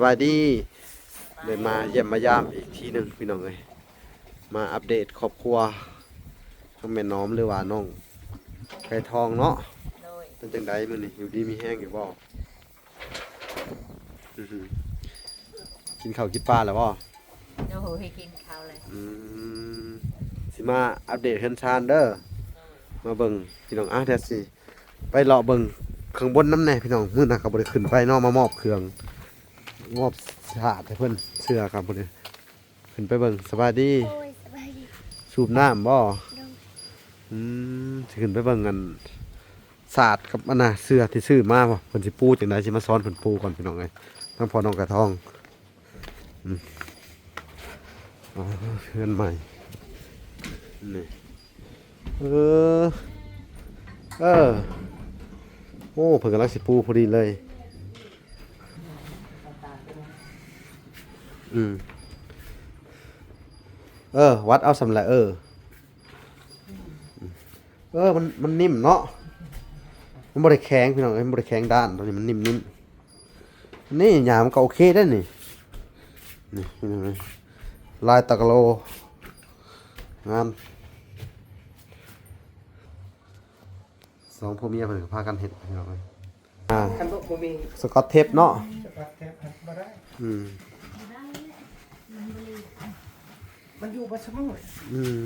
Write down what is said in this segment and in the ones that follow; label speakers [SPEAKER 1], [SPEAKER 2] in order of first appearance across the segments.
[SPEAKER 1] สวัสดีเลยมาเยี่ยมมายามอีกทีหนึ่งพี่น้องเลยมาอัปเดตครอบครัวทั้งแม่น้อมหรือว่าน้องไก่ทองเนาะ
[SPEAKER 2] โดย
[SPEAKER 1] เป็นจังไดมื้อนี้อยู่ดีมีแห้งอยู่บ่อื้อหือกินข้าวกินปลาแล้วบ่
[SPEAKER 2] โอ้โหให้กินข้าวเลย
[SPEAKER 1] อืมสิมาอัปเดตเฮือนชานเด้อมาเบิ่งพี่น้องอะเดี๋ยวสิไปเลาะเบิ่งข้างบนน้ำแน่พี่น้องมื้อน่ะเขาบ่ได้ขึ้นไปเนาะมามอบเครื่อง มอบถาดให้เพิ่นเสื้อครับพุ่นนี่ขึ้นไปเบิ่งสบายดี
[SPEAKER 3] โอ้ยสบายดี
[SPEAKER 1] สูบน้ำบ่
[SPEAKER 3] ดง
[SPEAKER 1] อืมสิขึ้นไปเบิ่งกันศาสตร์กับอันน่ะเสื้อที่ซื้อมาบ่เพิ่นสิปูจังไดสิมาสอนเพิ่นปูก่อนพี่น้องเอ้ยทั้งพ่อน้องกระทองอืมอ๋อเพื่อนใหม่นี่เออเออ โอ้เพิ่นกำลังสิปูพอดีเลย อืมเออ วัดเอาสำละเออ เออ มัน มันนิ่มเนาะ มันบริแข็งพี่น้องเอ้ยมันบริแข็งด้านตัวนี้มันนิ่มนิ่มนี่หยามนก็โอเคได้นี่ นี่พี่น้องเอ้ยลายตะกะโลงามสองพ่อเมียเพิ่นก็พากันเฮ็ดพี่น้องเอ้ยอ่า
[SPEAKER 4] คันบ่บ่มี
[SPEAKER 1] สกอตเทปเนาะ
[SPEAKER 4] สกัดแทบบ่ได้
[SPEAKER 1] อืม
[SPEAKER 4] มันอยู่บ่สมอง
[SPEAKER 1] อืม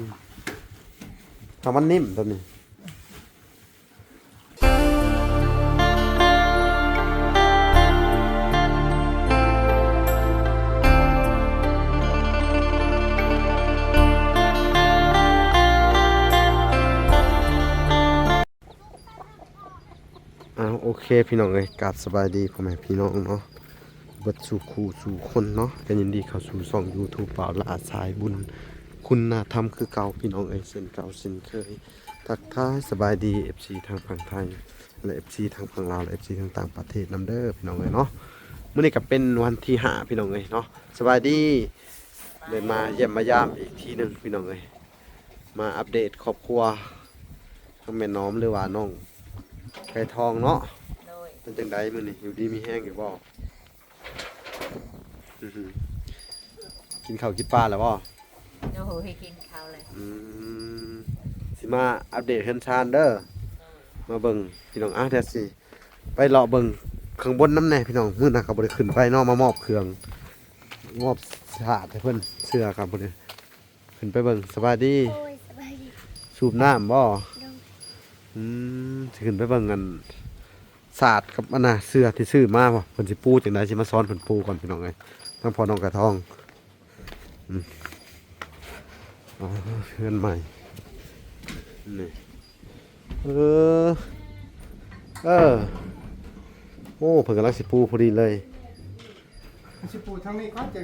[SPEAKER 1] ถ้ามันนิ่มตัวนี้อ่าโอเคพี่น้องเอ้ยกราบสบายดีพ่อแม่พี่น้องเนาะ เบัดสู่คู่สู่คนเนาะกันยินดีเข้าสู่ช่อง YouTube เปล่าละอาสายบุญ คุณนาธรรมคือเก่าพี่น้องเอ้ยเส้นเก่าเส้นเคย ทักทายสบายดี FC ทางฝั่งไทยและ FC ทางฝั่งลาวและ FC ทางต่างประเทศนํเด้อพี่น้องเอ้ยเนาะมื้อนี้ก็เป็นวันที่ห้าพี่น้องเอ้ยเนาะสบายดีเลยมาเยี่ยมมายามอีกทีหนึงพี่น้องเอ้ยมาอัปเดตครอบครัวทั้งแม่น้อมหรือว่าน้องไก่ทองเนาะ
[SPEAKER 2] โดย
[SPEAKER 1] เป็นจังไดมื้อนี้อยู่ดีมีแห้งอยู่บ่อื้อหือ กินข้าวกินปลาแล้วบ่
[SPEAKER 2] โอ้โหให้กินข้าวเลย
[SPEAKER 1] อืมสิมาอัปเดตเฮือนชานเด้อมาเบิ่งพี่น้องอะเดี๋ยวสิไปเลาะเบิ่งข้างบนน้ำแน่พี่น้องมื้อน่ะเขาบ่ได้ขึ้นไปเนาะมามอบเครื่องมอบถาดให้เพิ่นเสื้อครับพุ่นนี่ขึ้นไปเบิ่งสบายดี
[SPEAKER 3] โอ้ยสบายดี
[SPEAKER 1] สูบน้ำบ่
[SPEAKER 3] ดง
[SPEAKER 1] อืมสิขึ้นไปเบิ่งกัน ศาสตร์กับอันน่ะเสื้อที่ซื้อมาบ่เพิ่นสิปูจังไดสิมาสอนเพิ่นปูก่อนพี่น้องเอ้ยทั้งพ่อน้องกระทองอืมอ๋อเพื่อนใหม่นี่เออเออโอ้เพิ่นกำลังสิปูพอดีเลย
[SPEAKER 4] สิปูทางนี้ก็จะ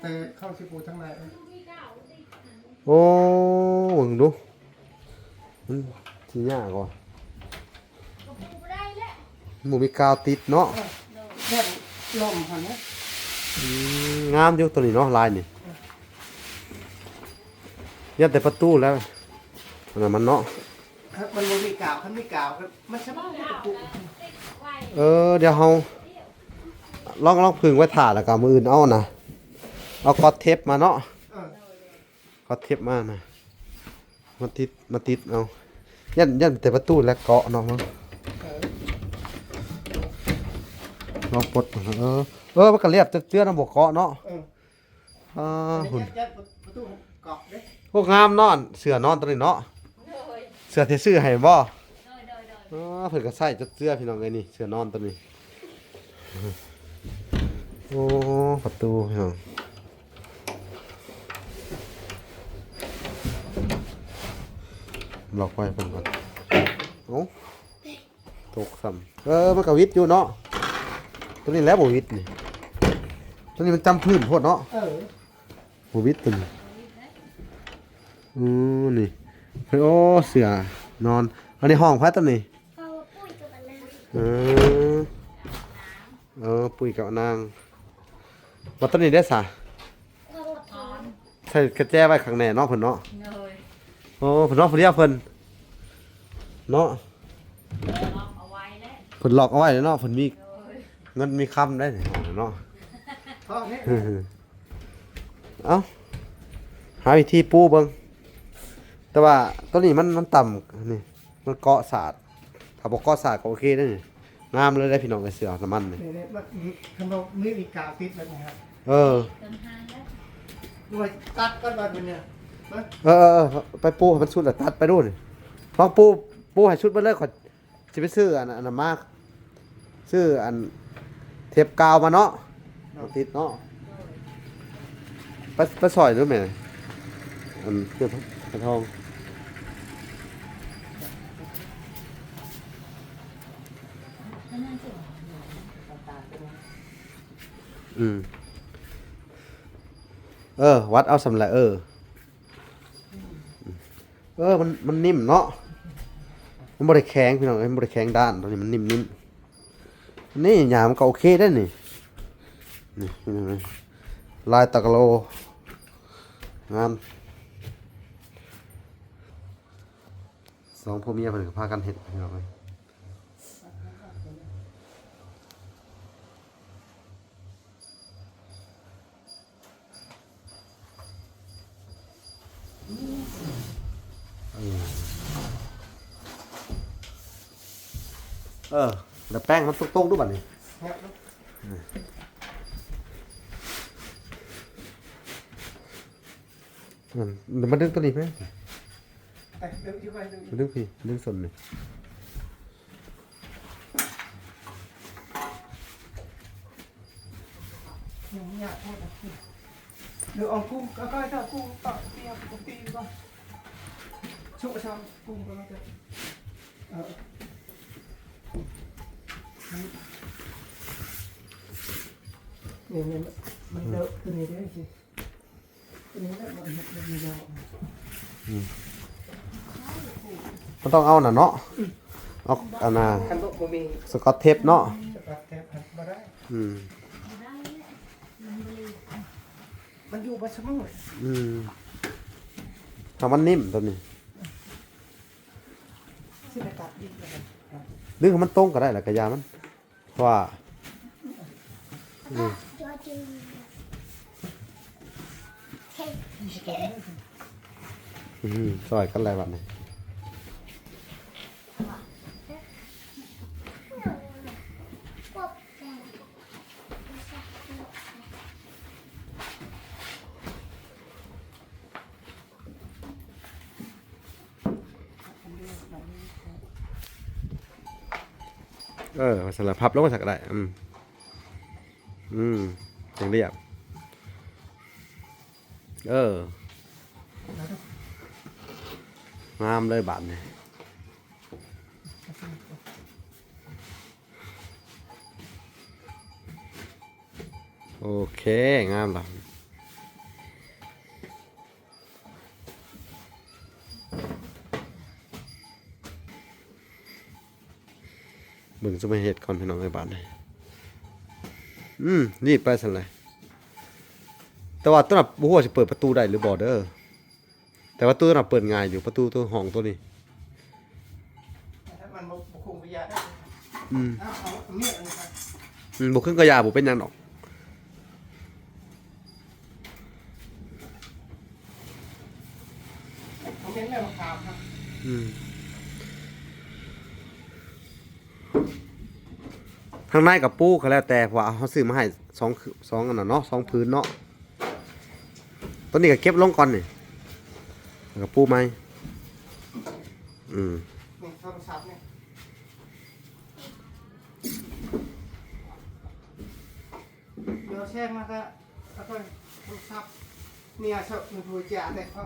[SPEAKER 4] แต่เข้าสิปูทางไหน
[SPEAKER 1] โอ้เบิ่งดูมันสิยากว่ะมันบ่มีกาวติดเนาะ
[SPEAKER 4] แค่ลมหั่นนะ
[SPEAKER 1] อืมงามอยู่ตัวนี้เนาะลายนี่ยันแต่ประตูแล้วอันนั้นมันเนาะ
[SPEAKER 4] มันบ่มีกาวคันมีกาวก็มันสบายเลยปู
[SPEAKER 1] เออ เดี๋ยวเฮาลองลองพึ่งไว้ถ่าแล้วก็มืออื่นเอานะเอากอตเทปมาเนาะ
[SPEAKER 4] เออ
[SPEAKER 1] กอตเทปมานะมาติดมาติดเอายันยันแต่ประตูและเกาะเนาะมั้ง
[SPEAKER 4] เออ
[SPEAKER 1] ลองปลดมันเออเออมันก็เรียบเตื้อๆนะบ่เกาะเนาะ
[SPEAKER 4] เออ
[SPEAKER 1] อ่า
[SPEAKER 4] อัน
[SPEAKER 1] หุ่น
[SPEAKER 4] นี้ยัดประตูเกาะเด้
[SPEAKER 1] พวกงามนอนเสือนอนตัวนี้เนาะเสือที่ซื้อให้บ่อ๋อเพิ่นก็ใส่จัดเสื้อพี่น้องเอ้ยนี่เสือนอนตัวนี้โอ้ประตูพี่น้องล็อกไว้เพิ่นก่อนโอ้ตกซ้ำเออมันก็วิดอยู่เนาะ ตัวนี้แหล้วบ่วิดนี่ตัวนี้มันจำพื้นโพดเนาะ
[SPEAKER 4] เออ
[SPEAKER 1] บ่วิดตัวนี้อือนี่เฮ้ยโอ้เสือนอน อันนี้ห้องพัดตัวนี้
[SPEAKER 3] เอาปุ้ยกับอันนั้น
[SPEAKER 1] เออเออปุ๋ยกับนางวัตถุนี้ได้สะ
[SPEAKER 3] เอาพร
[SPEAKER 1] ใส่กระแจไว้ข้างในเนาะเพิ่นเนาะ
[SPEAKER 2] โดย
[SPEAKER 1] โอ้เพิ่นเนาะเพิ่นเรียกเพิ่นเนาะ
[SPEAKER 2] ล็อกเอาไว้แล้ว
[SPEAKER 1] เพิ่นหลอกเอาไว้เนาะเพิ่นมี
[SPEAKER 2] โดย
[SPEAKER 1] เงินมีคำได้เนาะ
[SPEAKER 4] พอเนี่ย
[SPEAKER 1] เอ้าหาวิธีปูเบิ่งแต่ว่าตัวนี้มันมันต่ำนี่มันเกาะสาดถ้าบอกเกาะสาดก็โอเคได้นี่งามเลยได้พี่น้องไอ้เสือน้ำมันนี่
[SPEAKER 4] เนี่ยเนี่ยมันขนมนี่มีกาวติดแล้วนะครับ
[SPEAKER 1] เออ
[SPEAKER 2] ต้นห้างแล้ว
[SPEAKER 4] ด้วยตัดก็แบบเนี่ยเอ้ย
[SPEAKER 1] เออเออเออไปปูให้มันชุดแล้วตัดไปดูนี่ลองปูปูให้ชุดไปเลยก่อนสิไปซื้ออันอันนั้นมากซื้ออัน เทปกาวมาเนาะเอาติดเนาะไปไปซอยด้วยแม่อันเพื่อนทอง
[SPEAKER 2] นั่นนั่นสิตาตัว
[SPEAKER 1] อืมเออ วัดเอาสำหรับเออ เออ มันมันนิ่มเนาะ มันบริแข็งพี่น้องเอ้ยมันบริแข็งด้านตอนนี้มันนิ่มนิ่ม นี่หยามก็โอเคได้นี่นี่ลายตะกโลงามสองพ่อเมียเพิ่นก็พากันเฮ็ดพี่น้องเอ้ยเออ แล้วแป้งมันตรงๆด้วยบัดนี้
[SPEAKER 4] เนี่ย
[SPEAKER 1] มันเดี๋ยวมันดึงตัวนี้ไหม
[SPEAKER 4] แต่เดี๋ยวที่ไปดู
[SPEAKER 1] มันดึงพี่ดึงส่วนนี่
[SPEAKER 4] อย่างนี้โทษนะเดี๋ยวเอากุ้งก็ก็จะกุ้งต่อเตียกุ้งตีก่อนชุบชามกุ้งก็แล้วกัน เออเนี่ยเนี่ยมันเดอะตัวนี้ได้สิตัวนี้ได้มันมันยาว
[SPEAKER 1] มันต้องเอาน่ะเนาะเอาอันน่ะ
[SPEAKER 4] คันโตบ่มี
[SPEAKER 1] สกอตเทปเนาะ
[SPEAKER 4] สกัดแทบบ่ได้
[SPEAKER 1] อืม
[SPEAKER 4] มันอยู่บ่สมอ
[SPEAKER 1] อืมทำมันนิ่มตัวนี้
[SPEAKER 4] สิไปตัดอีกแล้ว
[SPEAKER 1] ดึงให้มันตรงก็ได้แหละกระยามันเพราะว่าอืม
[SPEAKER 3] จอจูเฮ้ย
[SPEAKER 1] อืมซอยกันอะไรบัดนี้
[SPEAKER 3] ปอบแก
[SPEAKER 1] เออสลับพับลงมาสักได้ อืม อืมอย่างเรียบ เอองามเลยบาดนี้โอเค งามล้วเบิ่งจะมาเฮ็ดก่อนพี่น้องไอ้บาดนี้อืมรีบไปสั่นเลย แต่ว่าตัวนับบ่ฮู้ว่าสิเปิดประตูได้หรือบ่เด้อแต่ว่าตัวนับเปิดง่ายอยู่ประตูตัวห้องตัวนี้
[SPEAKER 4] ถ้ามันบ่บ่คงไปยาได้
[SPEAKER 1] อืม
[SPEAKER 4] เอาเอาเมียอันนี้ครับ
[SPEAKER 1] อืมบ่ขึ้นก็ยาบ่เป็นหยังดอก
[SPEAKER 4] เอาเมียแม่มาขามครับ
[SPEAKER 1] อืมทางในกับปูก็แล้วแต่เพราะว่าเขาซื้อมาให้สองคือสองอันน่ะเนาะสองพื้นเนาะ ตัวนี้ก็เก็บลงก่อนนี่แล้วกับปูไหมอืม
[SPEAKER 4] นี่โทรศัพท์เนี่ยเดี๋ยวแช่งมาก็แล้วก็โทรศัพท์เนี่ยชอบมันพูดจาแต่เขา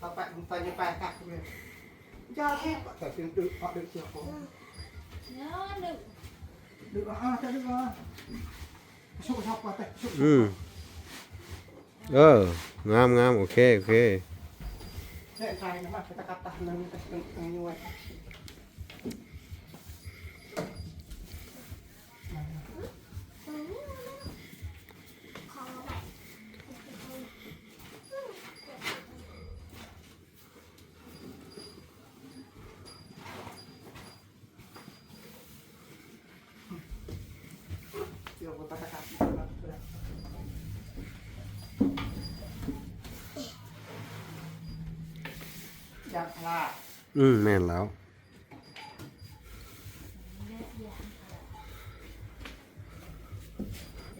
[SPEAKER 4] ต่อไปมันไปจะไปกักเลยจ้าแค่แต่ถึงดึกเอาดึกเชียวผม
[SPEAKER 2] เนาะหนึ่ง
[SPEAKER 4] ดึกอะจะดึกอะชุบชอบก่อนแต่ชุบ
[SPEAKER 1] อืม เอองามงามโอเค โอเค
[SPEAKER 4] เล่นไทยนะมาไปตะกัดตาหนึ่งแต่หนึ่งหน่วย
[SPEAKER 3] ขอแบบ
[SPEAKER 4] เดี๋ยว ดี๋ยวผมประกาศยางพลา
[SPEAKER 1] อืมแม่นแล้ว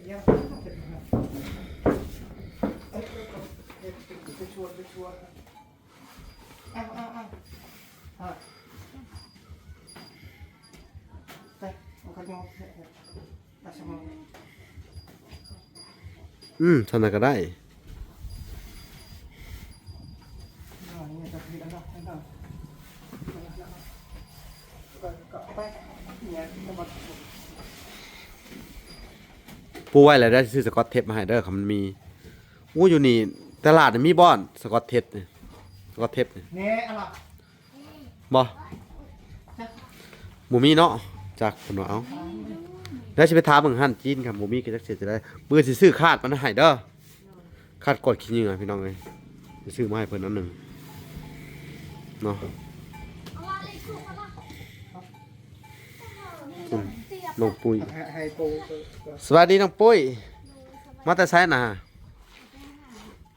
[SPEAKER 4] ไงเอ้ยไปชวนไปชวนเอาเอาเอาเอาไปเอาขยมตัดสมอง
[SPEAKER 1] อืมเท่านั้นก็ได้
[SPEAKER 4] อ๋อนี่จะผิดแล้วเนาะเอาก็ก็ไปเนี่ยจะมา
[SPEAKER 1] ปูไว้แล้วได้ซื้อสกอตเทปมาให้เด้อครับมันมีอู้อยู่นี่ตลาดนี่มีบ่อนสกอตเทปนี่สกอตเทปนี่
[SPEAKER 4] เนี่ยอะไร
[SPEAKER 1] บ่หมูมีเนาะจากคนว่าเอาแล้วสิไปถามเบิ่งหั่นจีนครับหมูมีก็จักสิจะได้เบื่อสิซื้อคาดมันให้เด้อคาดกดขี้เหงื่อพี่น้องเอ้ยสิซื้อมาให้เพิ่นอันหนึงเนาะ
[SPEAKER 3] เอามาเลยถูกเอามา
[SPEAKER 1] อืมน้องปุ้ย
[SPEAKER 4] ให้ให้ปูปูปู
[SPEAKER 1] สวัสดีน้องปุ้ย มาแต่ไสน่ะ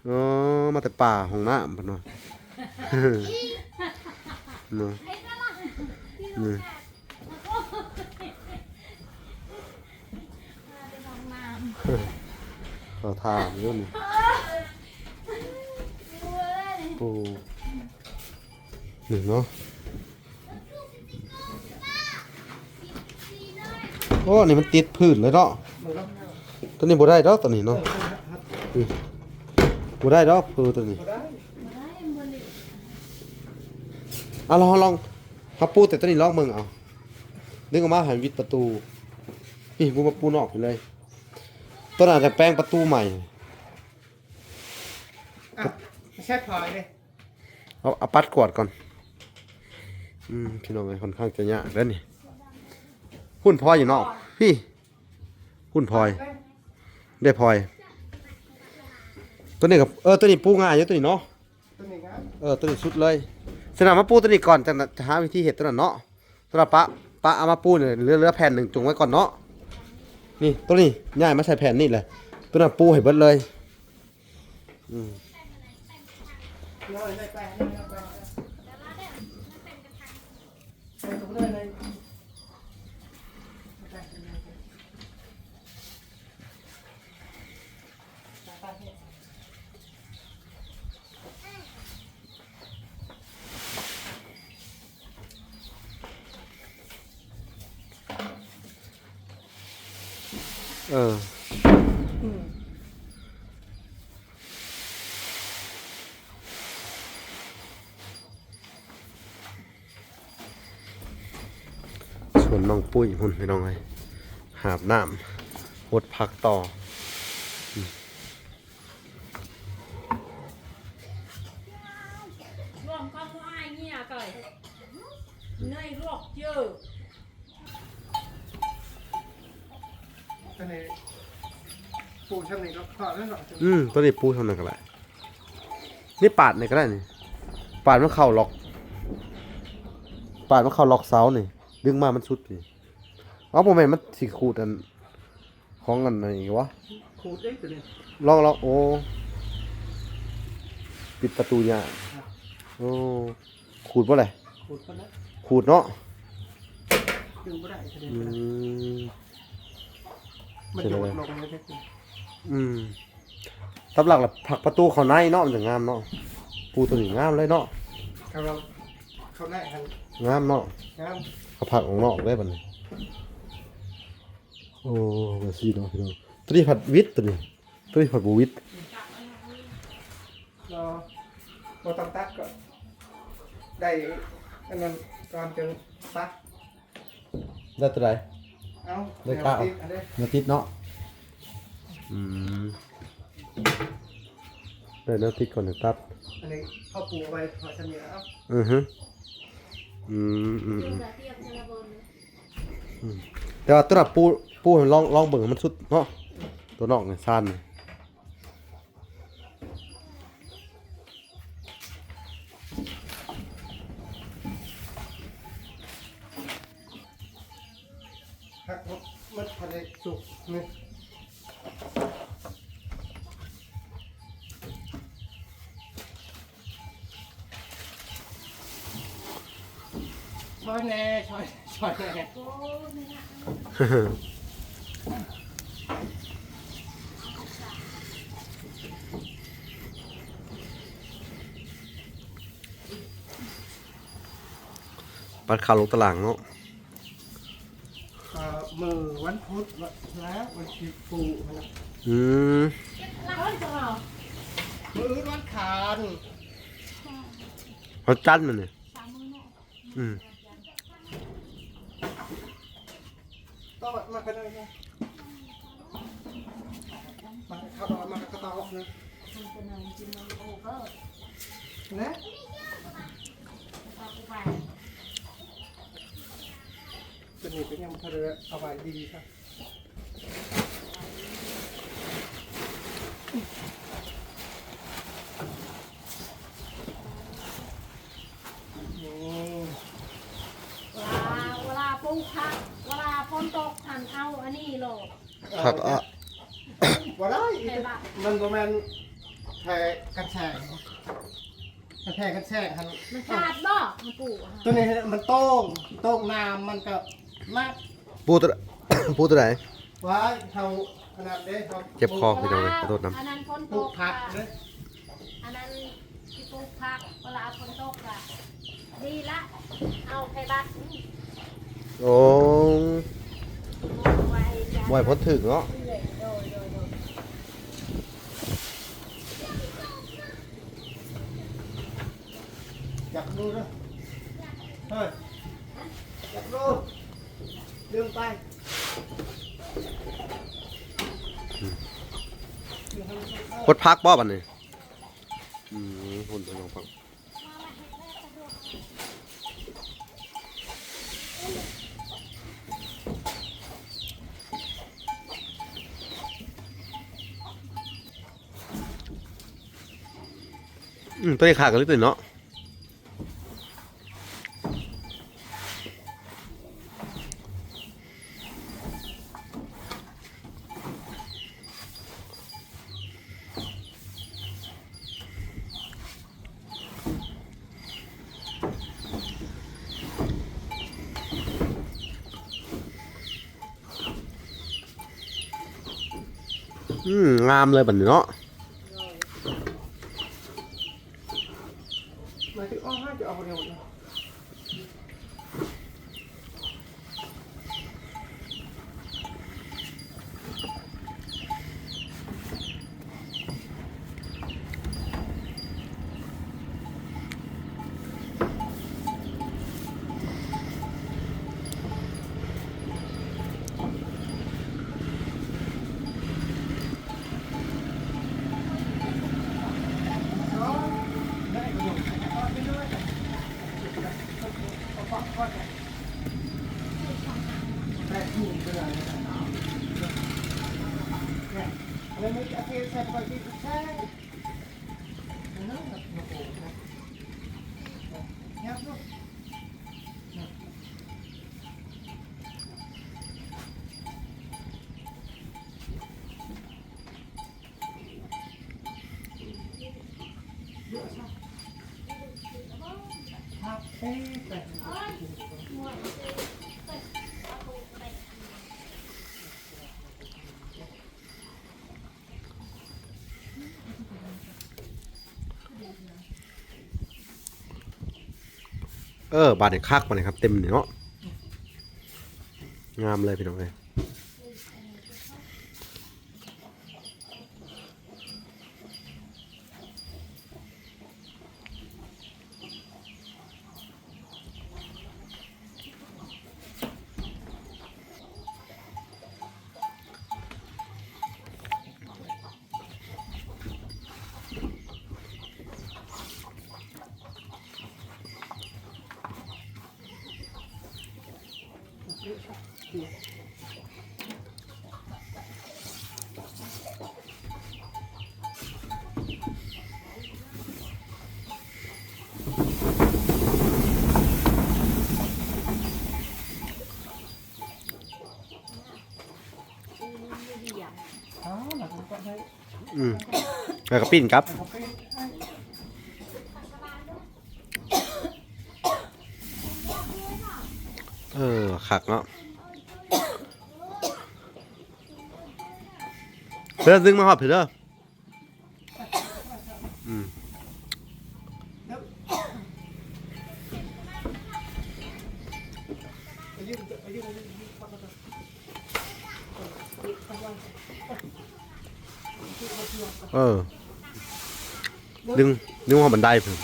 [SPEAKER 1] อ๋อมาแต่ป่าห้องน้ำเพิ่นว่าเนาะ
[SPEAKER 3] ไอ้นั่นล่ะ
[SPEAKER 1] นี่
[SPEAKER 2] เป็นห้องน้
[SPEAKER 1] ขอถามอยู่นี่ำ
[SPEAKER 2] เว้ย
[SPEAKER 1] ปูนี่เนาะ โอ้นี่มันติดพื้นเลยเนาะ
[SPEAKER 4] มือแล้ว
[SPEAKER 1] ตัวนี้บ่ได้ดอกตัวนี้เนาะบ่ได้ดอกเออตัวนี้
[SPEAKER 4] ก็ได้
[SPEAKER 2] มาได้บ่เลย
[SPEAKER 1] อะลองลองเขาปูแต่ตัวนี้ลองเบิ่งเอาดึงออกมาให้วิดประตูนี่กูมาปูนอกไปเลยตัวนั้นจะแปลงประตูใหม่
[SPEAKER 4] อะไม่ใช่พลอยเลย
[SPEAKER 1] เอาเอาปัดกวาดก่อน อืมพี่น้องไอ้ค่อนข้างจะยากแล้วนี่ หุ่นพลอยอยู่นอกพี่หุ่นพลอย ได้พลอย ตัวนี้กับเออตัวนี้ปูง่ายอยู่ตัวนี้เนาะ
[SPEAKER 4] ตัวนี้ครับ
[SPEAKER 1] เออตัวนี้สุดเลยสนามมาปูตัวนี้ก่อนจะจะหาวิธีเห็ดตัวนั้นเนาะตัวละปะปะเอามาปูเนี่ยเหลือเหลือแผ่นหนึ่งจุงไว้ก่อนเนาะนี่ตัวนี้ง่ายมาใส่แผ่นนี่เลยตัวนั้นปูให้เบิดเลยอืม
[SPEAKER 4] น้อยได้ไปน้อยได้ไปไปตรงนั้นเลยไปไปไปไป
[SPEAKER 1] เออส่วนน้องปุ้ยหุ่นไปน้องไงหาบน้ำหดพักต่อ
[SPEAKER 2] รวมข้าวอ้ายเนี่ยก่อยเนยลวกเยอะ
[SPEAKER 4] ตัวนี้ปูช่างนี้ก็พ อแล้วหรอ
[SPEAKER 1] อืมตัวนี้ปูทำนั่นก็ได้นี่ปาดนี่ก็ได้นี่ปาดมันเข่าล็อก ปาดมันเข่าล็อกเสานี่ดึงมามันสุดนี่เอาผมเห็นมันสิขูดอันของอันไหนวะ
[SPEAKER 4] ขูดได้ตัวนี้
[SPEAKER 1] ลองลองโอ้ปิดประตูยากโอ้ขูดบ่เลย
[SPEAKER 4] ขูดก็ได้
[SPEAKER 1] ขูดเนาะ
[SPEAKER 4] ดึงไม่ได้ตัวนี้
[SPEAKER 1] อืม
[SPEAKER 4] มันโยนลงเลยได้คุณ
[SPEAKER 1] อืม ตำหลักละผลักประตูเขาในเนาะมันจะงามเนาะปูตัวนี้งามเลยเนาะ
[SPEAKER 4] เขาเราเขาได้ทาง
[SPEAKER 1] งามเนาะ
[SPEAKER 4] น้
[SPEAKER 1] เขาผลักออกนอกได้บัดนี้โอ้มาซีเนาะพี่น้องตัวนี้ผัดวิทย์ตัวนี้ตัวนี้ผัดบูวิทย์ำ
[SPEAKER 4] รอรอตัดตัดก็ได้อันนั้นก่อนจึงซัก
[SPEAKER 1] ได้ตัวไหน
[SPEAKER 4] เอา
[SPEAKER 1] ได้เก้า
[SPEAKER 4] ติดอันนี้
[SPEAKER 1] มาติดเนาะอืม ได้แนวติดก่อนถึงตัด
[SPEAKER 4] อันนี้เข้าปูไว้พอจะมีแล้ว
[SPEAKER 1] อือฮึอืมอืม
[SPEAKER 2] เดี๋
[SPEAKER 1] อื
[SPEAKER 2] ยว
[SPEAKER 1] ม
[SPEAKER 2] จะเตรียมจะระเบิดเลย
[SPEAKER 1] แต่ว่าตัวน่ะปูปูให้ลองลองเบิ่งให้มันสุดเนาะตัวนอกเนี่ยซ่านเนี่ย
[SPEAKER 4] หักมันพอได้สุกนี่ อยแน่ช่วยช่วยแน่
[SPEAKER 3] โอ้ไม่ได้
[SPEAKER 1] ปัดข่าวลงตารางเนาะ
[SPEAKER 4] เอ่อมือวันพุธวันแล้ววันที่ปูนะ
[SPEAKER 1] อืม
[SPEAKER 2] แล้วก็จะเอา
[SPEAKER 4] มืออื่นวันคาน
[SPEAKER 1] เขาจันมันเนี่ย
[SPEAKER 3] สามมือเนาะ
[SPEAKER 1] อืม
[SPEAKER 4] ต้องมากันเลยนะมาเข้าดอยมากระ ตอกนะ
[SPEAKER 3] มันเป็นอะไรจริงมันโอ้ก็
[SPEAKER 4] นะ
[SPEAKER 3] ตากูไป
[SPEAKER 4] เป็นนี่เป็นยังเธอเอาไว้ดีครับนี่
[SPEAKER 2] เวลาเวลาปลูกผักเวลาฝนตกทันเอาอันนี้โหลด
[SPEAKER 1] ผัก อะ
[SPEAKER 4] ว่าได้
[SPEAKER 2] ใช่ปะ
[SPEAKER 4] มันประมาณแผ่กันแฉกกันแผ่กันแฉกครับ
[SPEAKER 2] มันขาดบ่มันปลูกอะ
[SPEAKER 4] ตัวนี้มันโต้งโต้งน้ำมันก็มาก
[SPEAKER 1] ปูตัว ปูตัวไหน
[SPEAKER 4] ไว้เขาขนาดเด้เขา
[SPEAKER 1] เจ็บคอพี่น้องเอ้ยขอโทษนำ
[SPEAKER 2] อันนั้นฝน
[SPEAKER 4] ป
[SPEAKER 2] ต
[SPEAKER 4] ลูก
[SPEAKER 2] ก
[SPEAKER 4] ผัก
[SPEAKER 2] อะ
[SPEAKER 4] เลย
[SPEAKER 2] อันนั้นที่ปลูกผักเวลาฝนตกอะดีละ เอาไข่บัตรนี่
[SPEAKER 1] โอ้
[SPEAKER 2] ไว้จ้ะ
[SPEAKER 1] บ่อยพ้นถึงเนาะ
[SPEAKER 2] โดยโดยโดยโดย
[SPEAKER 4] อยากดูด้วยเฮ้ยอยากดูลืมไป
[SPEAKER 1] พดพักบ่บัดนี้อืมหุ่นพี่น้องฟังอืมตัวนี้ขากันลิบเลยเนาะ อืมงามเลยบัดนี้เนาะ
[SPEAKER 4] หมายถึงอ้อห้าจะเอาเร็วเลย ได้ประโยชน์เอาไปด้วยเอาปากก้อนเนี่ยได้ถูกไปเลยนะครับเนี่ยอะไรไม่จะเทใส่ไปที่แช่นะโอ้โหนะเนี่ยลูก ครับเอ๊ะแต่
[SPEAKER 1] เออบาดเนี่ยคักมาเนี่ยครับ เต็มเนี่ยเนาะงามเลยพี่น้องเลย
[SPEAKER 4] อื
[SPEAKER 1] มแล้วก็ปิ้นครับ
[SPEAKER 4] เอ
[SPEAKER 1] อขักเนาะเพื่อนซึ่งมาหอบเถอะเด้ออืม
[SPEAKER 4] ไปยืมไปยืมไปยืมเข้ามาก่อน
[SPEAKER 1] เออ ดึงดึงมาหอบบันไดเพิ่ม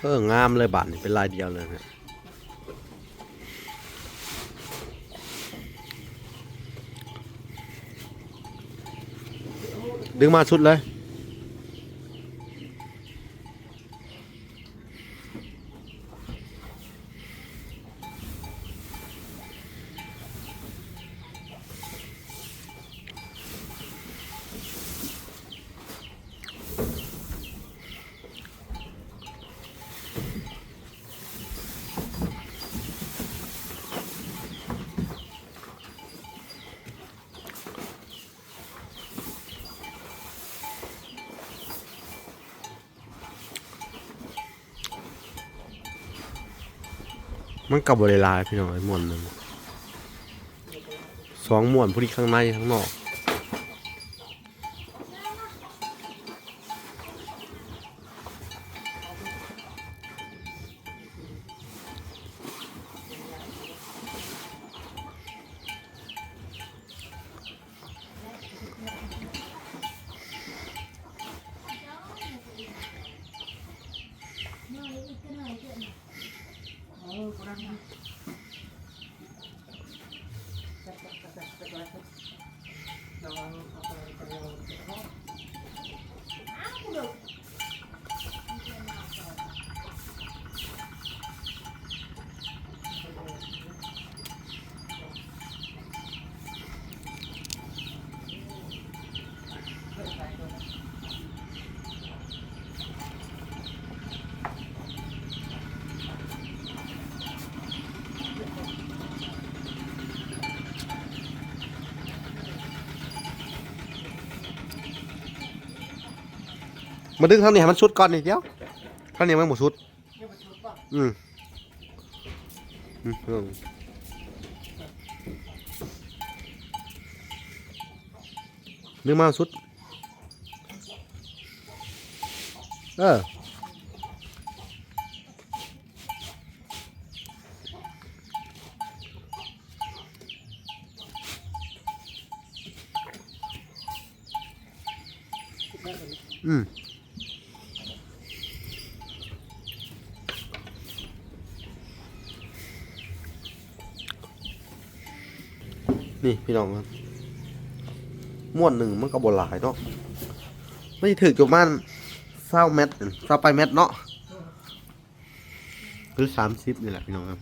[SPEAKER 1] เอองามเลยบาทนี่เป็นลายเดียวเลยเนี่ยดึงมาสุดเลย มันกับบริลายพี่น้องไอ้หมวนหนึ่งสองหมวนผู้ที่ข้างในข้างนอก
[SPEAKER 3] หน่อยอีกหน่อยเถอะ
[SPEAKER 4] เออกูนั่งนะจับจับจับจับจับไว้ครับระวังเอาไปไปเอาไปเอา
[SPEAKER 3] อ้าวกูดู
[SPEAKER 1] มาดึงเท่านี้ให้มันสุดก่อนนี่เดียวเท่านี้มันหมดสุด
[SPEAKER 4] เนี่ยมันชุดป่ะ
[SPEAKER 1] อืมอืมอืมดึงมาสุด เอออืม นี่พี่น้องครับม้วนหนึ่งมันก็บหลายเนาะไม่ถือจุมันเศร้าเม็ดเศร้าไปเม็ดเนาะหรือสามสิบนี่แหละพี่น้องครับ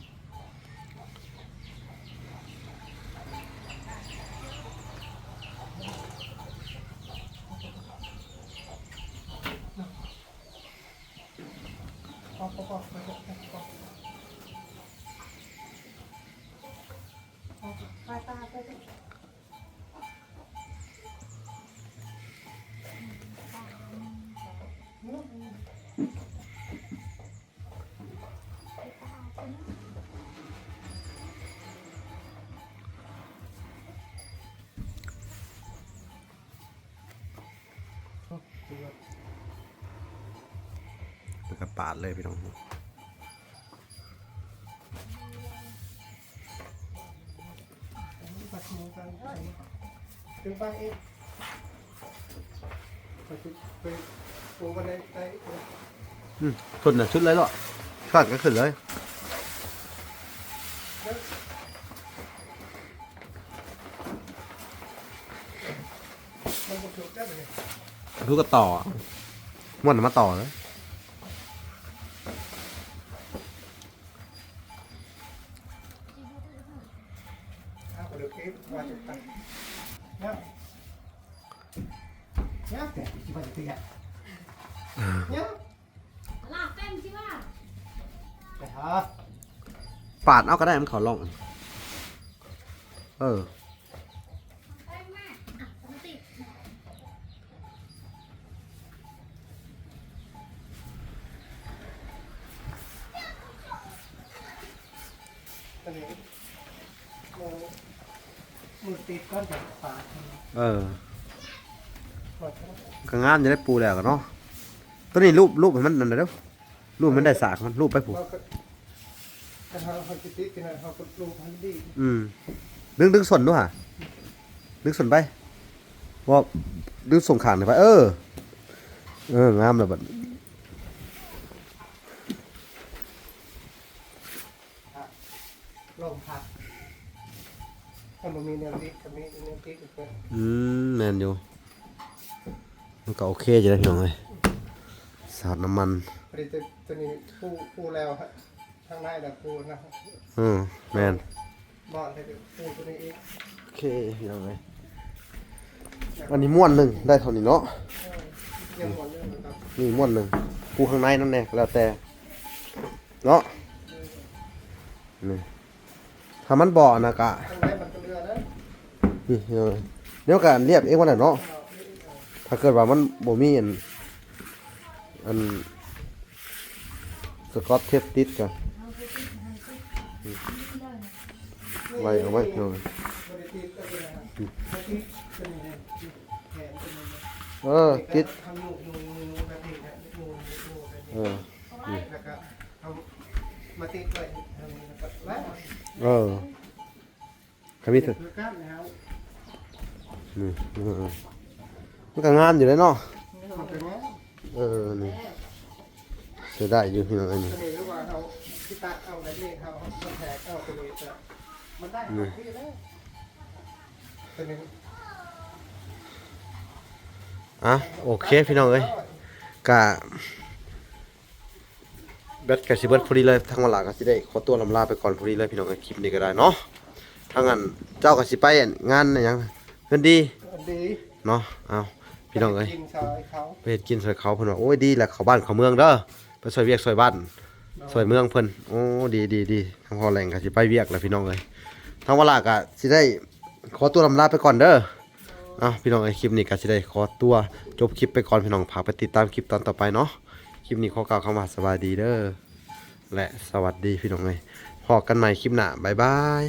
[SPEAKER 3] เล
[SPEAKER 1] ยพี่น้อง
[SPEAKER 4] ปัดมือกันถึงไปเองไปไปปูกันได้ได้
[SPEAKER 1] อืมสุดน่ะชุดเลยเหรอขาดก็ขึ้นเลย
[SPEAKER 4] มันก็ชุดได้ไปเลย
[SPEAKER 1] ทุกก็ต่อม้วนมาต่อเลย
[SPEAKER 4] ดเอา
[SPEAKER 3] ก็
[SPEAKER 4] ได้
[SPEAKER 1] มันขอลอง เออ
[SPEAKER 3] มือติ
[SPEAKER 4] ดก้อนแต่ฝา
[SPEAKER 1] เออก็งานจะได้ปูแล้วกันเนาะตัวนี้รูปรูปให้มันนั่นเด้อรูปมันได้สากมันรูปไปผูก
[SPEAKER 4] เราก็ถ้าเราเขาจะติดกันนะเขาก็ลงพันดี
[SPEAKER 1] อืมดึงดึงส่วนด้วยฮะดึงส่วนไปว่าดึงส่งขางหน่อยไป เออ เอองามเลยบัด
[SPEAKER 4] ลงพักถ้ามันมีแนวติดก็มีแนวติดก็
[SPEAKER 1] อืมแมนอยู่มันก็โอเคจะได้พี่น้องเลยสาดน้ำมัน
[SPEAKER 4] พอดีตัวตัวนี้ปูปูแล้วฮะ ทางในแต่ปูนะ
[SPEAKER 1] อืมแมน
[SPEAKER 4] บอลให้ปูตัวนี้อีก
[SPEAKER 1] โอเคพี่น้องเลยอันนี้ม้วนหนึ่งได้เท่านี้เนาะ
[SPEAKER 4] ยังหมดเรื่องนะครับ
[SPEAKER 1] นี่ม้วนหนึ่งปูข้างในนั่นแน่แล้วแต่เนาะนี่ถ้ามันบ่อนะกะ
[SPEAKER 4] ทางในมันก็เรือนะ
[SPEAKER 1] นี่เออเดี๋ยวกันเรียบเองวันนั้นเนาะถ้าเกิดว่ามันบ่มีอันอันสกอตเทปติดกัน ไว้เอาไว้เนาะ
[SPEAKER 4] บริติดก็เป็นอะไรบริติดเป็นยังไงแขนเป็นยังไง
[SPEAKER 1] เออติด
[SPEAKER 4] ทำนูนูนูแบบนี้นะนูนูแบบ
[SPEAKER 1] เอ
[SPEAKER 4] นี้
[SPEAKER 1] อ
[SPEAKER 4] แล้วก็เอามาติดไว้ทางนี้แล้วก็แล้ว
[SPEAKER 1] เออขมิด
[SPEAKER 4] คือก้านแล้ว
[SPEAKER 1] นี่เออมันก็งามอยู่เลยเนาะ
[SPEAKER 4] มันเป็นไง
[SPEAKER 1] เออนี่ใช้ได้อยู่พี่น้องอันนี้
[SPEAKER 4] ตัวนี้หรือว่าเอาเอาอะไรนี่เขาเอาแผลเอาตัวนี้จะมันได้หมดที่แล้วตัวนี้
[SPEAKER 1] อะโอเคพี่น้องเอ้ยกะแบตกับสิเบิร์ดพอดีเลยทั้งวันหลังก็สิได้ขอตัวลำลาไปก่อนพอดีเลยพี่น้องเอ้ยคลิปนี้ก็ได้เนาะถ้างั้นเจ้าก็สิไปงานอะไรยังเพิ่อนดี
[SPEAKER 4] ดี
[SPEAKER 1] เนาะเอาพี่น้องเอ้ยไปกินซอยเขาเพิ่นว่าโอ้ยดีแหละเขาบ้านเขาเมืองเด้อไปซอยเวียกซอยบ้าน สวยเมืองเพิ่นโอ้ดีดีดีทางพอแหลงก็สิไปเวียกแล้วพี่น้องเอ้ยทางวลาก็สิได้ขอตัวลำลาไปก่อนเด้อเอาพี่น้องไอ้คลิปนี้ก็สิได้ขอตัวจบคลิปไปก่อนพี่น้องพากไปติดตามคลิปตอนต่อไปเนาะคลิปนี้ขอกล่าวคำว่าสวัสดีเด้อและสวัสดีพี่น้องเอ้ยพอกันใหม่คลิปหน้าบ๊ายบาย